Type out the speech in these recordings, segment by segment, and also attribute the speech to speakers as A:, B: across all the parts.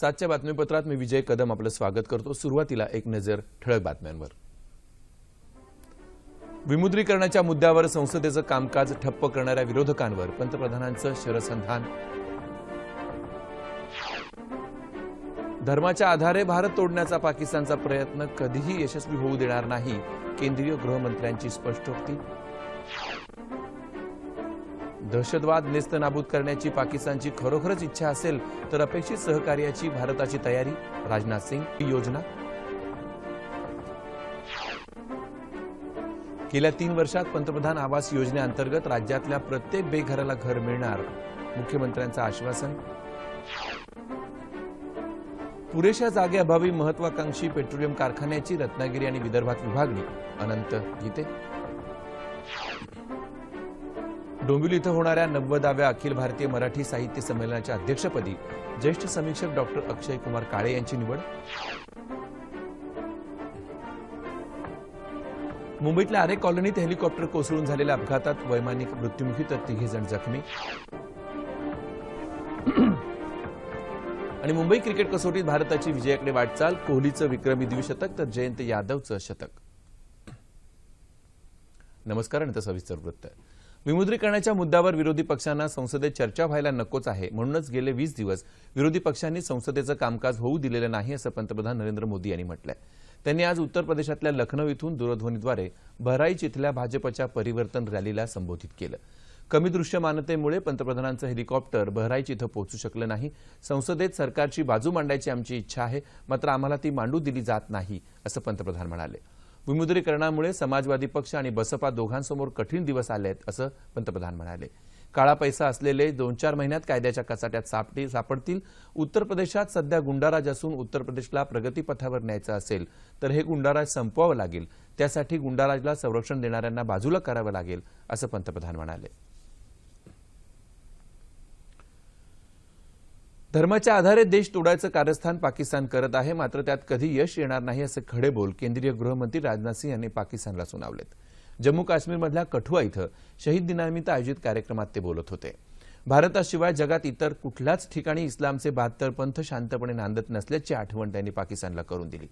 A: सातच्या बातमीपत्रात मी विजय कदम आपलं स्वागत करतो. सुरुवातीला एक नजर ठळक बातम्यांवर. विमुद्रीकरणाच्या मुद्द्यावर संसदेचं कामकाज ठप्प करणाऱ्या विरोधकांवर पंतप्रधानांचं शरसंधान. धर्माच्या आधारे भारत तोडण्याचा पाकिस्तानचा प्रयत्न कधीही यशस्वी होऊ देणार नाही केंद्रीय गृहमंत्र्यांची स्पष्टोक्ती. दहशतवाद नेस्तनाबूद करण्याची पाकिस्तानची खरोखरच इच्छा असेल तर अपेक्षित सहकार्याची भारताची तयारी. राजनाथ सिंग योजना. गेल्या तीन वर्षात पंतप्रधान आवास योजनेअंतर्गत राज्यातल्या प्रत्येक बेघराला घर मिळणार मुख्यमंत्र्यांचं आश्वासन. पुरेशा जागेअभावी महत्वाकांक्षी पेट्रोलियम कारखान्याची रत्नागिरी आणि विदर्भात विभागणी. अनंत गीते. डोंबिवली इथं होणाऱ्या नव्वदाव्या अखिल भारतीय मराठी साहित्य संमेलनाच्या अध्यक्षपदी ज्येष्ठ समीक्षक डॉक्टर अक्षय कुमार काळे यांची निवड. मुंबईतल्या आरे कॉलनीत हेलिकॉप्टर कोसळून झालेल्या अपघातात वैमानिक मृत्युमुखी तर तिघे जण जखमी. आणि मुंबई क्रिकेट कसोटीत भारताची विजयाकडे वाटचाल कोहलीचं विक्रमी द्विशतक तर जयंत यादवचं शतक. नमस्कार आणि तसं सविस्तर वृत्त. विमुद्रीकरणाच्या मुद्द्यावर विरोधी पक्षांना संसदेत चर्चा व्हायला नकोच आहे. म्हणूनच गेले वीस दिवस विरोधी पक्षांनी संसदेचं कामकाज होऊ दिलेलं नाही असं पंतप्रधान नरेंद्र मोदी यांनी म्हटलंय. त्यांनी आज उत्तर प्रदेशातल्या लखनौ इथून दूरध्वनीद्वारे बहराईच इथल्या भाजपच्या परिवर्तन रॅलीला संबोधित केलं. कमी दृश्यमानतेमुळे पंतप्रधानांचं हेलिकॉप्टर बहराईच इथं पोहोचू शकलं नाही. संसदेत सरकारची बाजू मांडायची आमची इच्छा आहे मात्र आम्हाला ती मांडू दिली जात नाही असं पंतप्रधान म्हणाले. विमुद्रीकरणामुळे समाजवादी पक्ष आणि बसपा दोघांसमोर कठीण दिवस आले आहेत असं पंतप्रधान म्हणाले. काळा पैसा असलेले दोन चार महिन्यात कायद्याच्या कचाट्यात सापटी सापडतील. उत्तर प्रदेशात सध्या गुंडाराज असून उत्तर प्रदेशला प्रगतीपथावर न्यायचं असेल तर हे गुंडाराज संपवावं लागेल. त्यासाठी गुंडाराजला संरक्षण देणाऱ्यांना बाजूला करावं लागेल असं पंतप्रधान म्हणाले. धर्माच्या आधारे देश तोडायचं कारस्थान पाकिस्तान करत आहे मात्र त्यात कधी यश येणार नाही असे खडे बोल केंद्रीय गृहमंत्री राजनाथ सिंह यांनी पाकिस्तानला सुनावलेत. जम्मू काश्मीरमधल्या कठुआ इथं शहीद दिनानिमित्त आयोजित कार्यक्रमात ते बोलत होते. भारताशिवाय जगात इतर कुठल्याच ठिकाणी इस्लामचे बहात्तर पंथ शांतपणे नांदत नसल्याची आठवण त्यांनी पाकिस्तानला करून दिली.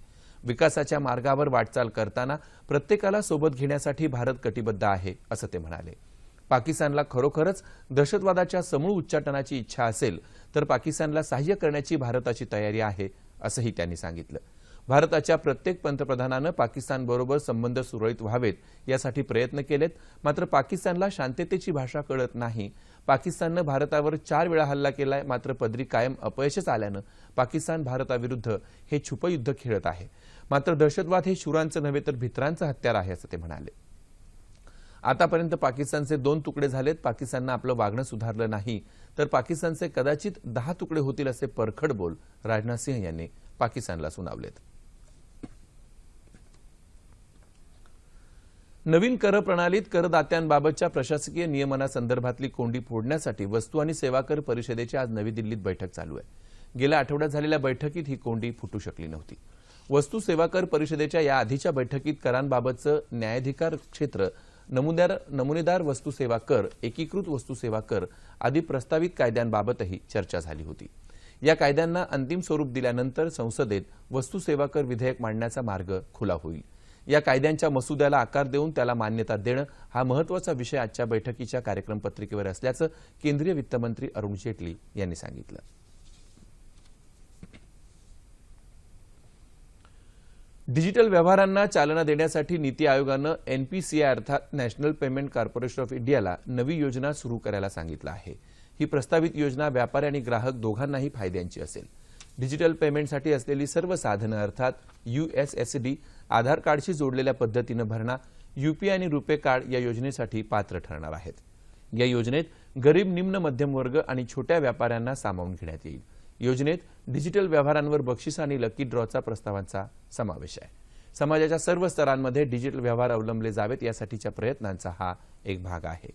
A: विकासाच्या मार्गावर वाटचाल करताना प्रत्येकाला सोबत घेण्यासाठी भारत कटिबद्ध आहे असं ते म्हणाले. पाकिस्तानला खरोखरच दहशतवादाच्या समूळ उच्चाटनाची इच्छा असेल तर पाकिस्तानला सहाय्य करण्याची भारताची तयारी आहे असंही त्यांनी सांगितलं. भारताच्या प्रत्येक पंतप्रधानानं पाकिस्तानबरोबर संबंध सुरळीत व्हावेत यासाठी प्रयत्न केलेत मात्र पाकिस्तानला शांततेची भाषा कळत नाही. पाकिस्ताननं भारतावर चार वेळा हल्ला केलाय मात्र पदरी कायम अपयशच आल्यानं पाकिस्तान भारताविरुद्ध हे छुपयुद्ध खेळत आहे. मात्र दहशतवाद हे शुरांचं नव्हे तर भित्रांचं हत्यार आहे असं ते म्हणाले. आतापर्यंत पाकिस्तानचे दोन तुकडे झालेत. पाकिस्ताननं आपलं वागणं सुधारलं नाही. तर पाकिस्तानचे कदाचित दहा तुकडे होतील असे परखड बोल राजनाथ सिंह यांनी पाकिस्तानला सुनावलेत. नवीन कर प्रणालीत करदात्यांबाबतच्या प्रशासकीय नियमनासंदर्भातली कोंडी फोडण्यासाठी वस्तू आणि सेवा कर परिषदेची आज नवी दिल्लीत बैठक चालू आहे. गेल्या आठवड्यात झालेल्या बैठकीत ही कोंडी फुटू शकली नव्हती. वस्तू सेवा कर परिषदेच्या या आधीच्या बैठकीत करांबाबतचं न्यायाधिकार क्षेत्र नमुनेदार नमुनेदार वस्तूसेवा कर एकीकृत वस्तूसेवा कर आदी प्रस्तावित कायद्यांबाबतही चर्चा झाली होती. या कायद्यांना अंतिम स्वरूप दिल्यानंतर संसदेत वस्तूसेवा कर विधेयक मांडण्याचा मार्ग खुला होईल. या कायद्यांच्या मसुद्याला आकार देऊन त्याला मान्यता देणं हा महत्त्वाचा विषय आजच्या बैठकीच्या कार्यक्रम पत्रिकेवर असल्याचं केंद्रीय वित्तमंत्री अरुण जेटली यांनी सांगितलं. डिजिटल व्यवहारांना चालना देण्यासाठी नीती आयोगानं एनपीसीआय अर्थात नॅशनल पेमेंट कॉर्पोरेशन ऑफ इंडियाला नवी योजना सुरू करायला सांगितलं आहे. ही प्रस्तावित योजना व्यापारी आणि ग्राहक दोघांनाही फायद्यांची असेल. डिजिटल पेमेंटसाठी असलेली सर्व साधनं अर्थात यूएसएसडी आधार कार्डशी जोडलेल्या पद्धतीनं भरणा यूपीआय आणि रुपे कार्ड या योजनेसाठी पात्र ठरणार आहेत. या योजनेत गरीब निम्न मध्यम वर्ग आणि छोट्या व्यापाऱ्यांना सामावून घेण्यात येईल. योजनेत डिजिटल व्यवहारांवर बक्षीस आणि लकी ड्रॉचा प्रस्तावांचा समावेश आहे. समाजाच्या सर्व स्तरांमध्ये डिजिटल व्यवहार अवलंबले जावेत यासाठीच्या प्रयत्नांचा हा एक भाग आहे.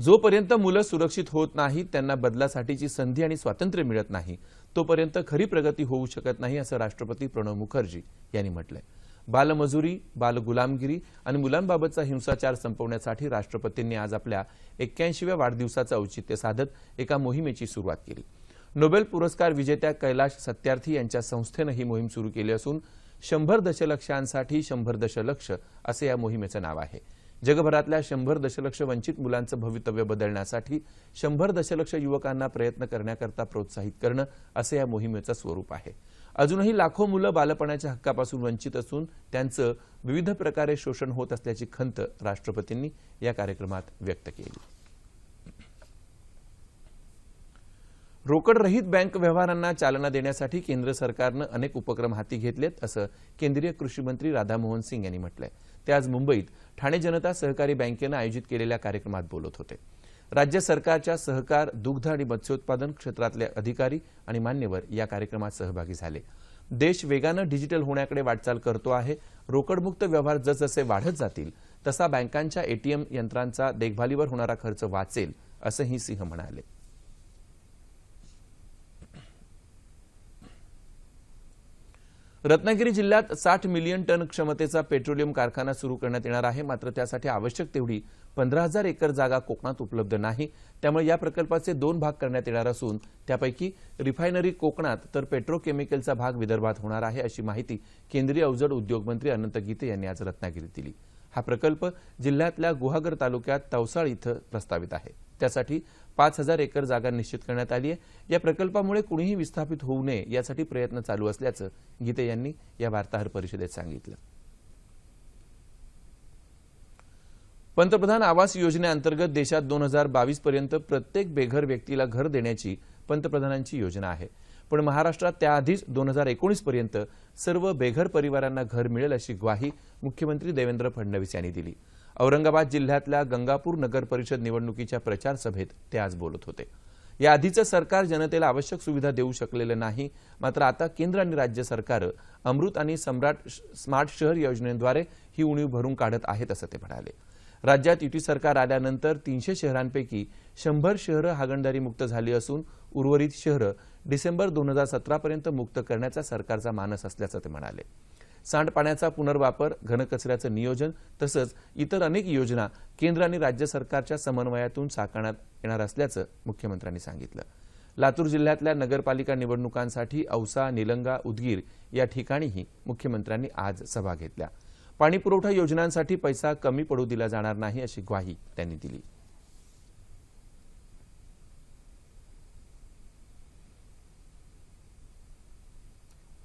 A: जोपर्यंत मुलं सुरक्षित होत नाहीत त्यांना बदलासाठीची संधी आणि स्वातंत्र्य मिळत नाही तोपर्यंत खरी प्रगती होऊ शकत नाही असं राष्ट्रपती प्रणव मुखर्जी यांनी म्हटलंय. बालमजुरी बालगुलामगिरी आणि मुलांबाबतचा हिंसाचार संपवण्यासाठी राष्ट्रपतींनी आज आपल्या एक्क्याऐंशीव्या वाढदिवसाचं औचित्य साधत एका मोहिमेची सुरुवात केली. नोबेल पुरस्कार विजेत्या कैलाश सत्यार्थी यांच्या संस्थेनं ही मोहीम सुरू केली असून शंभर दशलक्षांसाठी शंभर दशलक्ष असं या मोहिमेचं नाव आहे. जगभरातल्या शंभर दशलक्ष वंचित मुलांचं भवितव्य बदलण्यासाठी शंभर दशलक्ष युवकांना प्रयत्न करण्याकरता प्रोत्साहित करणं असं या मोहिमेचं स्वरूप आहे. अजूनही लाखो मुलं बालपणाच्या हक्कापासून वंचित असून त्यांचं विविध प्रकारे शोषण होत असल्याची खंत राष्ट्रपतींनी या कार्यक्रमात व्यक्त केली. रोकडरहित बँक व्यवहारांना चालना देण्यासाठी केंद्र सरकारनं अनेक उपक्रम हाती घेतलेत असं केंद्रीय कृषी मंत्री राधामोहन सिंग यांनी म्हटलंय. ते आज मुंबईत ठाणे जनता सहकारी बँकेनं आयोजित केलेल्या कार्यक्रमात बोलत होते. राज्य सरकारच्या सहकार दुग्ध आणि मत्स्योत्पादन क्षेत्रातले अधिकारी आणि मान्यवर या कार्यक्रमात सहभागी झाले. देश वेगानं डिजिटल होण्याकडे वाटचाल करतो आहे. रोकडमुक्त व्यवहार जसजसे वाढत जातील तसा बँकांच्या एटीएम यंत्रांचा देखभालीवर होणारा खर्च वाचेल असंही सिंह म्हणाले. रत्नागिरी जिल्ह्यात साठ मिलियन टन क्षमतेचा पेट्रोलियम कारखाना सुरू करण्यात येणार आहे. मात्र त्यासाठी आवश्यक तेवढी पंधरा हजार एकर जागा कोकणात उपलब्ध नाही. त्यामुळे या प्रकल्पाचे दोन भाग करण्यात येणार असून त्यापैकी रिफायनरी कोकणात तर पेट्रोकेमिकलचा भाग विदर्भात होणार आहे अशी माहिती केंद्रीय अवजड उद्योगमंत्री अनंत गीते यांनी आज रत्नागिरीत दिली. हा प्रकल्प जिल्ह्यातल्या गुहागर तालुक्यात तवसाळ इथं प्रस्तावित आहे. त्यासाठी पाच हजार एकर जागा निश्चित करण्यात आली आहे. या प्रकल्पामुळे कुणीही विस्थापित होऊ नये यासाठी प्रयत्न चालू असल्याचं गीते यांनी या वार्ताहर परिषदेत सांगितलं. पंतप्रधान आवास योजनेअंतर्गत देशात दोन हजार बावीस पर्यंत प्रत्येक बेघर व्यक्तीला घर देण्याची पंतप्रधानांची योजना आहे. पण महाराष्ट्रात त्याआधीच दोन हजार एकोणीस पर्यंत सर्व बेघर परिवारांना घर मिळेल अशी ग्वाही मुख्यमंत्री देवेंद्र फडणवीस यांनी दिली. औरंगाबाद जिल्ह्यातल्या गंगापूर नगर परिषद निवडणुकीच्या प्रचार सभेत ते आज बोलत होते. या आधीचं सरकार जनतेला आवश्यक सुविधा देऊ शकलेलं नाही मात्र आता केंद्र आणि राज्य सरकारं अमृत आणि सम्राट स्मार्ट शहर योजनेद्वारे ही उणीव भरून काढत आहेत असं ते म्हणाले. राज्यात युती सरकार आल्यानंतर तीनशे शहरांपैकी शंभर शहरं हागणदारी मुक्त झाली असून उर्वरित शहरं डिसेंबर दोन हजार सतरापर्यंत मुक्त करण्याचा सरकारचा मानस असल्याचं ते म्हणाले. सांडपाण्याचा पुनर्वापर घनकचऱ्याचं नियोजन तसंच इतर अनेक योजना केंद्र आणि राज्य सरकारच्या समन्वयातून साकारण्यात येणार असल्याचं मुख्यमंत्र्यांनी सांगितलं. लातूर जिल्ह्यातल्या नगरपालिका निवडणुकांसाठी औसा निलंगा उदगीर या ठिकाणीही मुख्यमंत्र्यांनी आज सभा घेतल्या. पाणीपुरवठा योजनांसाठी पैसा कमी पडू दिला जाणार नाही अशी ग्वाही त्यांनी दिली.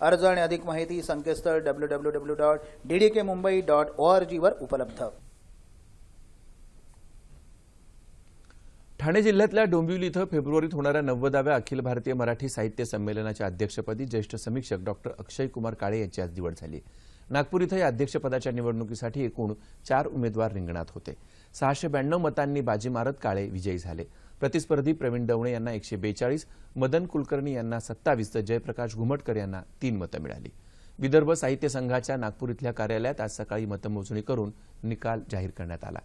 B: अर्ज आणि अधिक माहिती संकेतस्थळ W W W dot D D K Mumbai dot O R जीवर उपलब्ध.
A: ठाणे जिल्ह्यातल्या डोंबिवली इथं फेब्रुवारीत होणाऱ्या नव्वदाव्या अखिल भारतीय मराठी साहित्य संमेलनाच्या अध्यक्षपदी ज्येष्ठ समीक्षक डॉक्टर अक्षय कुमार काळे यांची आज निवड झाली. नागपूर इथं या अध्यक्षपदाच्या निवडणुकीसाठी एकूण चार उमेदवार रिंगणात होते. सहाशे ब्याण्णव मतांनी बाजी मारत काळे विजयी झाले. प्रतिस्पर्धी प्रवीण दवणे यांना एकशे बेचाळीस मदन कुलकर्णी यांना सत्तावीस तर जयप्रकाश घुमटकर यांना तीन मतं मिळाली. विदर्भ साहित्य संघाच्या नागपूर इथल्या कार्यालयात आज सकाळी मतमोजणी करून निकाल जाहीर करण्यात आला.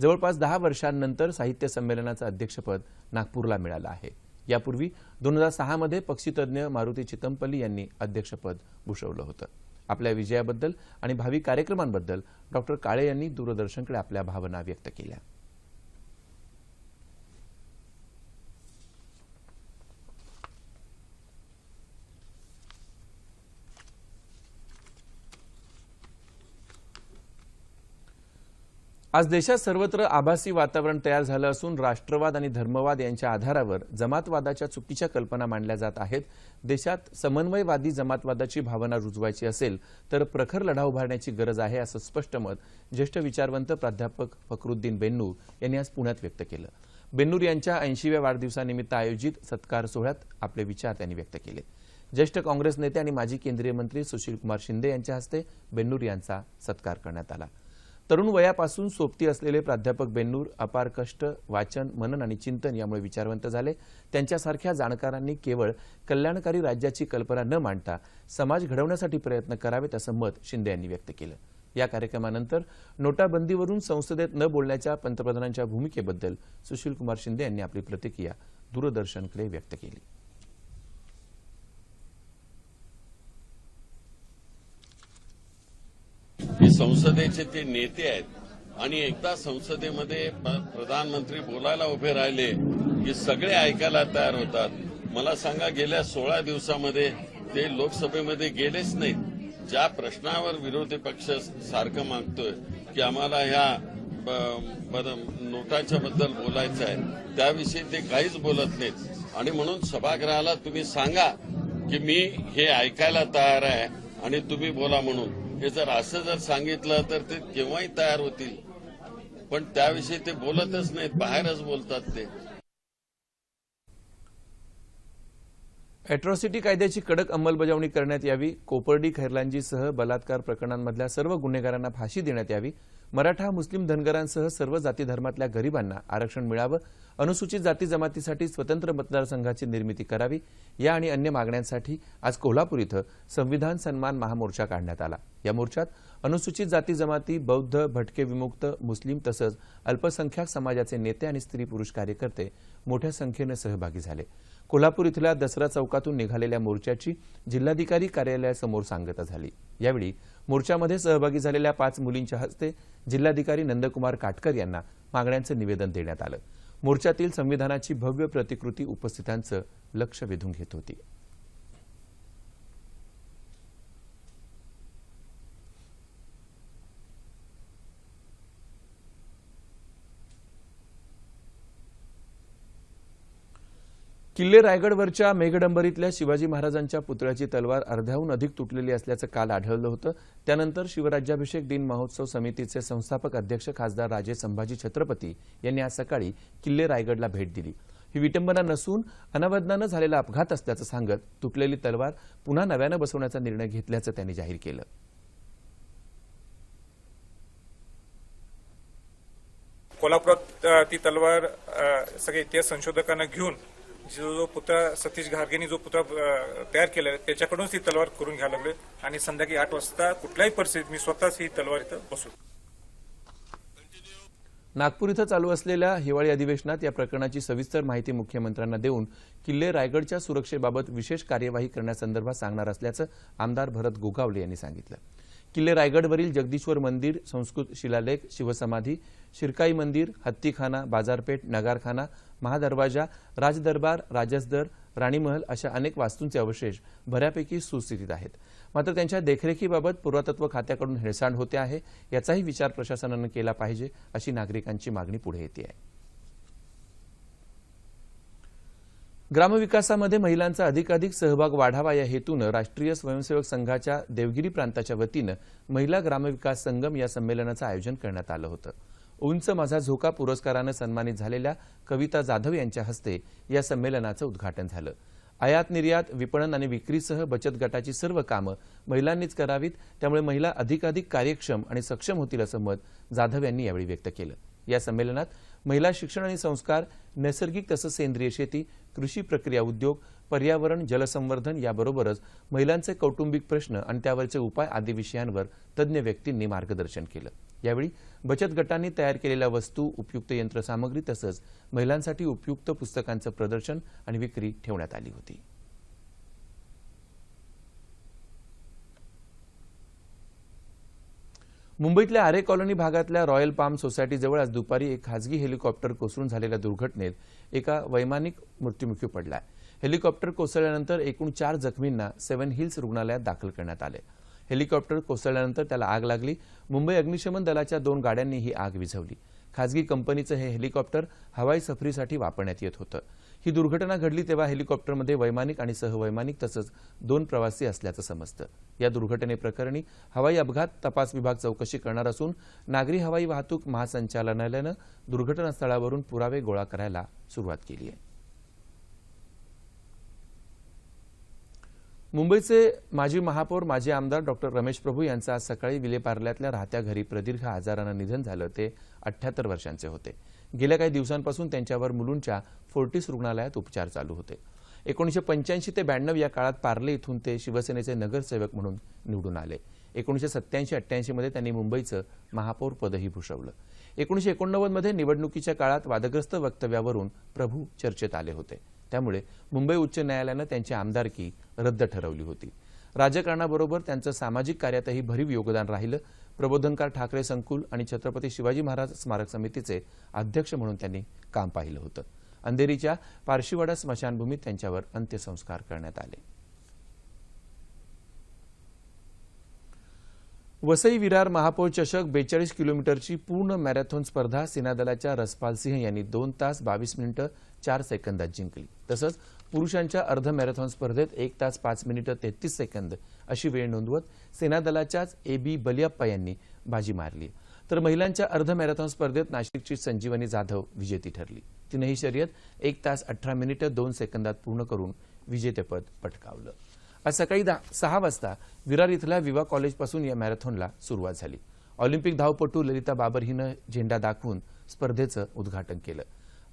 A: जवळपास दहा वर्षांनंतर साहित्य संमेलनाचं अध्यक्षपद नागपूरला मिळालं आहे. यापूर्वी दोन हजार सहामध्ये पक्षीतज्ञ मारुती चितमपल्ली यांनी अध्यक्षपद भूषवलं होतं. आपल्या विजयाबद्दल आणि भावी कार्यक्रमांबद्दल डॉक्टर काळे यांनी दूरदर्शनकडे आपल्या भावना व्यक्त केल्या. आज देशात सर्वत्र आभासी वातावरण तयार झालं असून राष्ट्रवाद आणि धर्मवाद यांच्या आधारावर जमातवादाच्या चुकीच्या कल्पना मांडल्या जात आहेत. देशात समन्वयवादी जमातवादाची भावना रुजवायची असेल तर प्रखर लढा उभारण्याची गरज आहे असं स्पष्ट मत ज्येष्ठ विचारवंत प्राध्यापक फखरुद्दीन बेन्नूर यांनी आज पुण्यात व्यक्त केलं. बेन्नूर यांच्या ऐंशीव्या वाढदिवसानिमित्त आयोजित सत्कार सोहळ्यात आपले विचार त्यांनी व्यक्त केले. ज्येष्ठ काँग्रेस नेते आणि माजी केंद्रीय मंत्री सुशीलकुमार शिंदे यांच्या हस्ते बेन्नूर यांचा सत्कार करण्यात आला. तरुण वयापासून सोबती असलेले प्राध्यापक बेन्नूर अपार कष्ट वाचन मनन आणि चिंतन यामुळे विचारवंत झाले. त्यांच्यासारख्या जाणकारांनी केवळ कल्याणकारी राज्याची कल्पना न मांडता समाज घडवण्यासाठी प्रयत्न करावेत असं मत शिंदे यांनी व्यक्त केलं. या कार्यक्रमानंतर नोटाबंदीवरून संसदेत न बोलण्याच्या पंतप्रधानांच्या भूमिकेबद्दल सुशीलकुमार शिंदे यांनी आपली प्रतिक्रिया दूरदर्शनकडे व्यक्त केली.
C: हे संसदेचे ते नेते आहेत. आणि एकदा संसदेमध्ये प- प्रधानमंत्री बोलायला उभे राहिले की सगळे ऐकायला तयार होतात. मला सांगा गेल्या सोळा दिवसामध्ये ते लोकसभेमध्ये गेलेच नाहीत. ज्या प्रश्नावर विरोधी पक्ष सारखं मागतोय की आम्हाला ह्या ब- नोटाच्या बद्दल बोलायचं आहे त्याविषयी ते काहीच बोलत नाहीत. आणि म्हणून सभागृहाला तुम्ही सांगा की मी हे ऐकायला तयार आहे आणि तुम्ही बोला म्हणून. हे जर असं जर सांगितलं तर ते केव्हाही तयार होतील. पण त्याविषयी ते बोलतच नाहीत बाहेरच बोलतात ते.
A: अॅट्रॉसिटी कायद्याची कडक अंमलबजावणी करण्यात यावी कोपर्डी खैरलांजीसह बलात्कार प्रकरणांमधल्या सर्व गुन्हेगारांना फाशी देण्यात यावी मराठा मुस्लिम धनगरांसह सर्व जाती धर्मातल्या गरिबांना आरक्षण मिळावं अनुसूचित जाती जमातीसाठी स्वतंत्र मतदारसंघाची निर्मिती करावी या आणि अन्य मागण्यांसाठी आज कोल्हापूर इथं संविधान सन्मान महामोर्चा काढण्यात आला. या मोर्चात अनुसूचित जाती जमाती बौद्ध भटके विमुक्त मुस्लिम तसंच अल्पसंख्याक समाजाचे नेते आणि स्त्री पुरुष कार्यकर्ते मोठ्या संख्येनं सहभागी झाले. कोल्हापूर इथल्या दसरा चौकातून निघालेल्या मोर्चाची जिल्हाधिकारी कार्यालयासमोर सांगता झाली. यावेळी मोर्चामध्ये सहभागी झालेल्या पाच मुलींच्या हस्ते जिल्हाधिकारी नंदकुमार काटकर यांना मागण्यांचं निवेदन देण्यात आलं. मोर्चातील संविधानाची भव्य प्रतिकृती उपस्थितांचं लक्ष वेधून घेत होती. किल्ले रायगडवरच्या मेघडंबरीतल्या शिवाजी महाराजांच्या पुतळ्याची तलवार अर्ध्याहून अधिक तुटलेली असल्याचं काल आढळलं होतं. त्यानंतर शिवराज्याभिषेक दिन महोत्सव समितीचे संस्थापक अध्यक्ष खासदार राजे संभाजी छत्रपती यांनी आज सकाळी किल्ले रायगडला भेट दिली. ही विटंबना नसून अनावधानानं झालेला अपघात असल्याचं सांगत तुटलेली तलवार पुन्हा नव्यानं बसवण्याचा निर्णय घेतल्याचं त्यांनी जाहीर केलं.
D: कोल्हापुरात ती तलवार सगळे इतिहास संशोधकांना घेऊन जो जो पुतळा सतीश घारगेंनी जो पुतळा तयार केला आहे त्याच्याकडूनच ही तलवार करून घ्यायला लागले आणि संध्याकाळी आठ वाजता कुठल्याही परिस्थितीत मी स्वतःच ही तलवार इथं बसू
A: नागपूर इथं चालू असलेल्या हिवाळी अधिवेशनात या प्रकरणाची सविस्तर माहिती मुख्यमंत्र्यांना देऊन किल्ले रायगडच्या सुरक्षेबाबत विशेष कार्यवाही करण्यासंदर्भात सांगणार असल्याचं आमदार भरत गोगावले यांनी सांगितलं. किल्ले रायगडवरील जगदीश्वर मंदिर संस्कृत शिलालेख शिवसमाधी शिरकाई मंदिर हत्तीखाना बाजारपेठ नगारखाना महादरवाजा राजदरबार राजसदर राणीमहल अशा अनेक वास्तूंचे अवशेष बऱ्यापैकी सुस्थितीत आहेत. मात्र त्यांच्या देखरेखीबाबत पुरातत्व खात्याकडून हेळसांड होते आहे याचाही विचार प्रशासनानं केला पाहिजे अशी नागरिकांची मागणी पुढे येते आहे. ग्रामविकासामध्ये महिलांचा अधिकाधिक सहभाग वाढावा या हेतूनं राष्ट्रीय स्वयंसेवक संघाच्या देवगिरी प्रांताच्या वतीनं महिला ग्रामविकास संगम या संमेलनाचं आयोजन करण्यात आलं होतं. उंच माझा झोका पुरस्कारानं सन्मानित झालेल्या कविता जाधव यांच्या हस्ते या संमेलनाचं उद्घाटन झालं. आयात निर्यात विपणन आणि विक्रीसह बचत गटाची सर्व कामं महिलांनीच करावीत त्यामुळे महिला अधिकाधिक कार्यक्षम आणि सक्षम होतील असं मत जाधव यांनी यावेळी व्यक्त केलं. या संमेलनात महिला शिक्षण आणि संस्कार नैसर्गिक तसंच सेंद्रिय शेती कृषी प्रक्रिया उद्योग पर्यावरण जलसंवर्धन याबरोबरच महिलांचे कौटुंबिक प्रश्न आणि त्यावरचे उपाय आदी विषयांवर तज्ज्ञ व्यक्तींनी मार्गदर्शन केलं. यावेळी बचत गटांनी तयार केलेल्या वस्तू उपयुक्त यंत्रसामग्री तसंच महिलांसाठी उपयुक्त पुस्तकांचं प्रदर्शन आणि विक्री ठेवण्यात आली होती. मुंबईतल्या आरे कॉलनी भागातल्या रॉयल पाम सोसायटीजवळ आज दुपारी एक खासगी हेलिकॉप्टर कोसळून झालेल्या दुर्घटनेत एका वैमानिक मृत्युमुखी पडलाय. हेलिकॉप्टर कोसळल्यानंतर एकूण चार जखमींना सेव्हन हिल्स रुग्णालयात दाखल करण्यात आले. हेलिकॉप्टर कोसळल्यानंतर त्याला आग लागली. मुंबई अग्निशमन दलाच्या दोन गाड्यांनी ही आग विझवली. खासगी कंपनीचं हे हेलिकॉप्टर हवाई सफरीसाठी वापरण्यात येत होतं. ही दुर्घटना घडली तेव्हा हेलिकॉप्टरमध्ये वैमानिक आणि सहवैमानिक तसंच दोन प्रवासी असल्याचं समजतं. या दुर्घटनेप्रकरणी हवाई अपघात तपास विभाग चौकशी करणार असून नागरी हवाई वाहतूक महासंचालनालयानं दुर्घटनास्थळावरून पुरावे गोळा करायला सुरुवात केली आहे. मुंबईचे माजी महापौर माजी आमदार डॉक्टर रमेश प्रभू यांचं आज सकाळी विलेपार्ल्यातल्या राहत्या घरी प्रदीर्घ आजारानं निधन झालं ते अठ्ठ्याहत्तर वर्षांचे होते. गेल्या काही दिवसांपासून त्यांच्यावर मुलुंडच्या फोर्टिस रुग्णालयात उपचार चालू होते. एकोणीसशे पंच्याऐंशी ते ब्याण्णव या काळात पार्ले इथून ते शिवसेनेचे नगरसेवक म्हणून निवडून आले. एकोणीसशे सत्याऐंशी अठ्ठ्याऐंशीमध्ये त्यांनी मुंबईचं महापौर पदही भूषवलं. एकोणीशे एकोणनव्वदमध्ये निवडणुकीच्या काळात वादग्रस्त वक्तव्यावरून प्रभू चर्चेत आले होते. त्यामुळे मुंबई उच्च न्यायालयानं त्यांची आमदारकी रद्द ठरवली होती. राजकारणाबरोबर त्यांचं सामाजिक कार्यातही भरीव योगदान राहिलं. प्रबोधनकार ठाकरे संकुल आणि छत्रपती शिवाजी महाराज स्मारक समितीचे अध्यक्ष म्हणून त्यांनी काम पाहिलं होतं. अंधेरीच्या पारशीवाडा स्मशानभूमीत त्यांच्यावर अंत्यसंस्कार करण्यात आले. वसई विरार महापौर चषक बेचाळीस किलोमीटरची पूर्ण मॅरेथॉन स्पर्धा सेनादलाच्या रसपाल सिंह यांनी दोन तास बावीस मिनिटं चार सेकंदात जिंकली. तसंच पुरुषांच्या अर्ध मॅरेथॉन स्पर्धेत एक तास पाच मिनिटं तेहतीस सेकंद अशी वेळ नोंदवत सेनादलाच्याच ए बी बलियाप्पा यांनी बाजी मारली. तर महिलांच्या अर्ध मॅरेथॉन स्पर्धेत नाशिकची संजीवनी जाधव विजेती ठरली. तिनंही शर्यत एक तास अठरा मिनिटं दोन सेकंदात पूर्ण करून विजेतेपद पटकावलं. आज सकाळी दहा सहा वाजता विरार इथल्या विवा कॉलेजपासून या मॅरेथॉनला सुरुवात झाली. ऑलिम्पिक धावपटू ललिता बाबर हिनं झेंडा दाखवून स्पर्धेचं उद्घाटन केलं.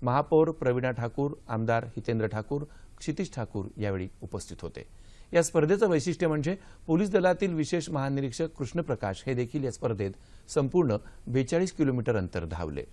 A: महापौर प्रवीणा ठाकूर आमदार हितेंद्र ठाकूर क्षितिश ठाकूर यावेळी उपस्थित होते. या स्पर्धेचं वैशिष्ट्य म्हणजे पोलीस दलातील विशेष महानिरीक्षक कृष्णप्रकाश हे देखील या स्पर्धेत संपूर्ण बेचाळीस किलोमीटर अंतर धावले.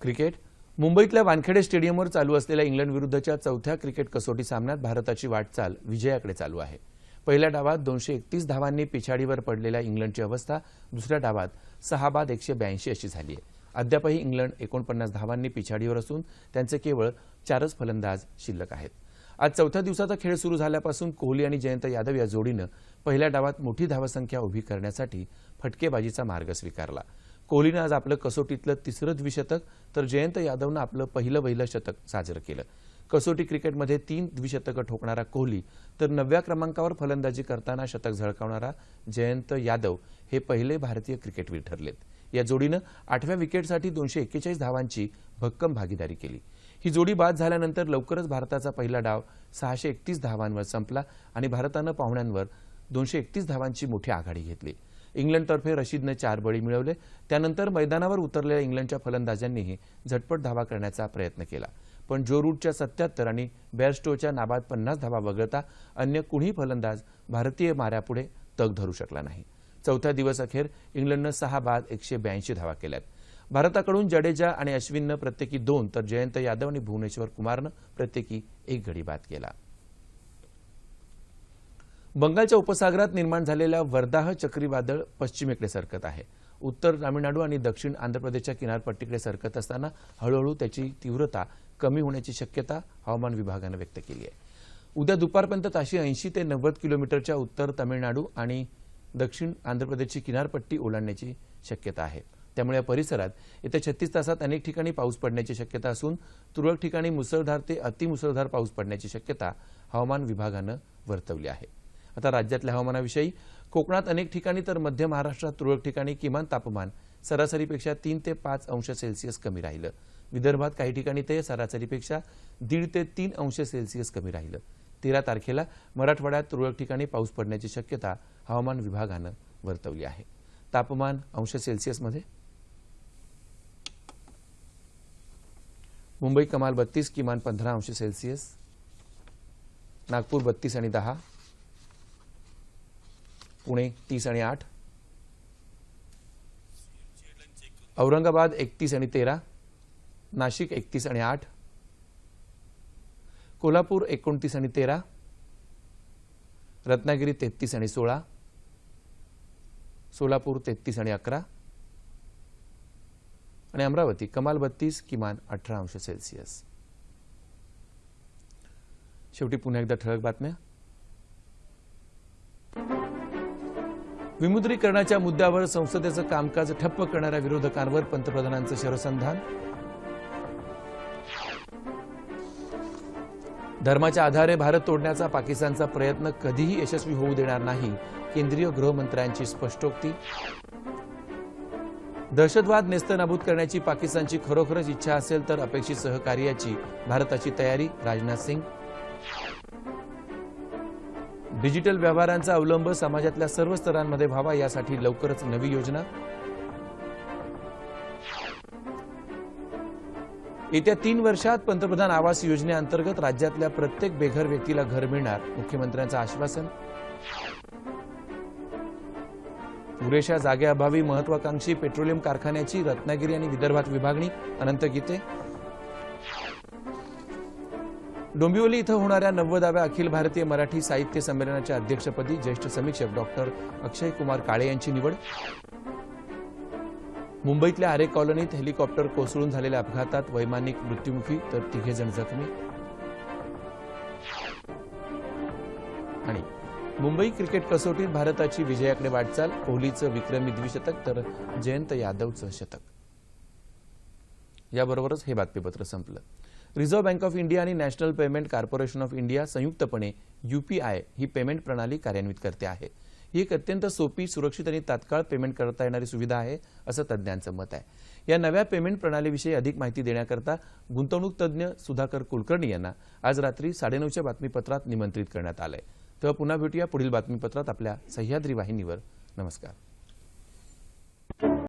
A: क्रिकेट. मुंबईतल्या वानखेडे स्टेडियमवर चालू असलेल्या इंग्लंड विरुद्धच्या चौथ्या क्रिकेट कसोटी सामन्यात भारताची वाटचाल विजयाकडे चालू आहे. पहिल्या डावात दोनशे एकतीस धावांनी पिछाडीवर पडलेल्या इंग्लंडची अवस्था दुसऱ्या डावात सहा बाद एकशे ब्याऐंशी अशी झाली आहे. अद्यापही इंग्लंड एकोणपन्नास धावांनी पिछाडीवर असून त्यांचे केवळ चारच फलंदाज शिल्लक आहेत. आज चौथ्या दिवसाचा खेळ सुरू झाल्यापासून कोहली आणि जयंत यादव या जोडीनं पहिल्या डावात मोठी धावसंख्या उभी करण्यासाठी फटकेबाजीचा मार्ग स्वीकारला. कोहलीनं आज आपलं कसोटीतलं तिसरं द्विशतक तर जयंत यादवनं आपलं पहिलं वहिलं शतक साजरं केलं. कसोटी क्रिकेटमध्ये तीन द्विशतकं ठोकणारा कोहली तर नवव्या क्रमांकावर फलंदाजी करताना शतक झळकावणारा जयंत यादव हे पहिले भारतीय क्रिकेटवीर ठरलेत. या जोडीनं आठव्या विकेटसाठी दोनशे एक्केचाळीस धावांची भक्कम भागीदारी केली. ही जोडी बाद झाल्यानंतर लवकरच भारताचा पहिला डाव सहाशे एकतीस धावांवर संपला आणि भारतानं पाहुण्यांवर दोनशे एकतीस धावांची मोठी आघाडी घेतली. इंग्लंडतर्फे रशीदनं चार बळी मिळवले. त्यानंतर मैदानावर उतरलेल्या इंग्लंडच्या फलंदाजांनीही झटपट धावा करण्याचा प्रयत्न केला. पण जो रूटच्या सत्याहत्तर आणि बेअरस्टोच्या नाबाद पन्नास धावा वगळता अन्य कुणी फलंदाज भारतीय माऱ्यापुढे तग धरू शकला नाही. चौथ्या दिवस अखेर इंग्लंडनं सहा बाद एकशे ब्याऐंशी धावा केल्यात. भारताकडून जडेजा आणि अश्विननं प्रत्येकी दोन तर जयंत यादव आणि भुवनेश्वर कुमारनं प्रत्येकी एक गडी बाद केला. बंगालच्या उपसागरात निर्माण झालेल्या वर्दाह चक्रीवादळ पश्चिमेकडे सरकत आहे. उत्तर तामिळनाडू आणि दक्षिण आंध्र प्रदेशच्या किनारपट्टीकडे सरकत असताना हळूहळू त्याची तीव्रता कमी होण्याची शक्यता हवामान विभागानं व्यक्त केली आहे. उद्या दुपारपर्यंत ताशी ऐंशी ते नव्वद किलोमीटरच्या उत्तर तामिळनाडू आणि दक्षिण आंध्र प्रदेशची किनारपट्टी ओलांडण्याची शक्यता आहे. त्यामुळे या परिसरात येत्या छत्तीस तासात अनेक ठिकाणी पाऊस पडण्याची शक्यता असून तुरळक ठिकाणी मुसळधार ते अतिमुसळधार पाऊस पडण्याची शक्यता हवामान विभागानं वर्तवली आहे. आता राज्यातल्या हवामानाविषयी कोकणात अनेक ठिकाणी तर मध्य महाराष्ट्रात तुरळक ठिकाणी किमान तापमान सरासरीपेक्षा तीन ते पाच अंश सेल्सिअस कमी राहिलं. विदर्भात काही ठिकाणी ते सरासरीपेक्षा दीड ते तीन अंश सेल्सिअस कमी राहिलं. तेरा तारखेला मराठवाड्यात तुरळक ठिकाणी पाऊस पडण्याची शक्यता हवामान विभागानं वर्तवली आहे. तापमान अंश सेल्सिअसमध्ये? मुंबई कमाल बत्तीस किमान पंधरा अंश सेल्सिअस. नागपूर बत्तीस आणि दहा. पुणे तीस आणि आठ. औरंगाबाद एकतीस आणि तेरा. नाशिक एकतीस आणि आठ. कोल्हापूर एकोणतीस आणि तेरा. रत्नागिरी तेहतीस आणि सोळा. सोलापूर तेहतीस आणि अकरा. आणि अमरावती कमाल बत्तीस किमान अठरा अंश सेल्सिअस. शेवटी पुन्हा एकदा ठळक बातम्या. विमुद्रीकरणाच्या मुद्द्यावर संसदेचं कामकाज ठप्प करणाऱ्या विरोधकांवर पंतप्रधानांचं शरसंधान. धर्माच्या आधारे भारत तोडण्याचा पाकिस्तानचा प्रयत्न कधीही यशस्वी होऊ देणार नाही केंद्रीय गृहमंत्र्यांची स्पष्टोक्ती. दहशतवाद नेस्तनाबूत करण्याची पाकिस्तानची खरोखरच इच्छा असेल तर अपेक्षित सहकार्याची भारताची तयारी राजनाथ सिंग. डिजिटल व्यवहारांचा अवलंब समाजातल्या सर्व स्तरांमध्ये व्हावा यासाठी लवकरच नवी योजना. येत्या तीन वर्षात पंतप्रधान आवास योजनेअंतर्गत राज्यातल्या प्रत्येक बेघर व्यक्तीला घर मिळणार मुख्यमंत्र्यांचं आश्वासन. पुरेशा जागेअभावी महत्वाकांक्षी पेट्रोलियम कारखान्याची रत्नागिरी आणि विदर्भात विभागणी अनंत गीते डोंबिवली इथं होणाऱ्या नव्वदाव्या अखिल भारतीय मराठी साहित्य संमेलनाच्या अध्यक्षपदी ज्येष्ठ समीक्षक डॉक्टर अक्षय कुमार काळे यांची निवड. मुंबईतल्या आरे कॉलनीत हेलिकॉप्टर कोसळून झालेल्या अपघातात वैमानिक मृत्युमुखी तर तिघे जण जखमी. आणि मुंबई क्रिकेट कसोटीत भारताची विजयाकडे वाटचाल कोहलीचं विक्रमी द्विशतक तर जयंत यादवचं शतक. याबरोबरच हे बातमीपत्र संपलं. रिझर्व्ह बँक ऑफ इंडिया आणि National Payment Corporation of India संयुक्तपणे युपीआय ही पेमेंट प्रणाली कार्यान्वित करते आहे. ही एक अत्यंत सोपी सुरक्षित आणि तात्काळ पेमेंट करता येणारी सुविधा आहे असं तज्ज्ञांचं मत आहे. या नव्या पेमेंट प्रणालीविषयी अधिक माहिती देण्याकरता गुंतवणूक तज्ज्ञ सुधाकर कुलकर्णी यांना आज रात्री साडेनऊच्या बातमीपत्रात निमंत्रित करण्यात आलंय. तेव्हा पुन्हा भेटूया पुढील बातमीपत्रात आपल्या सह्याद्री वाहिनीवर. नमस्कार.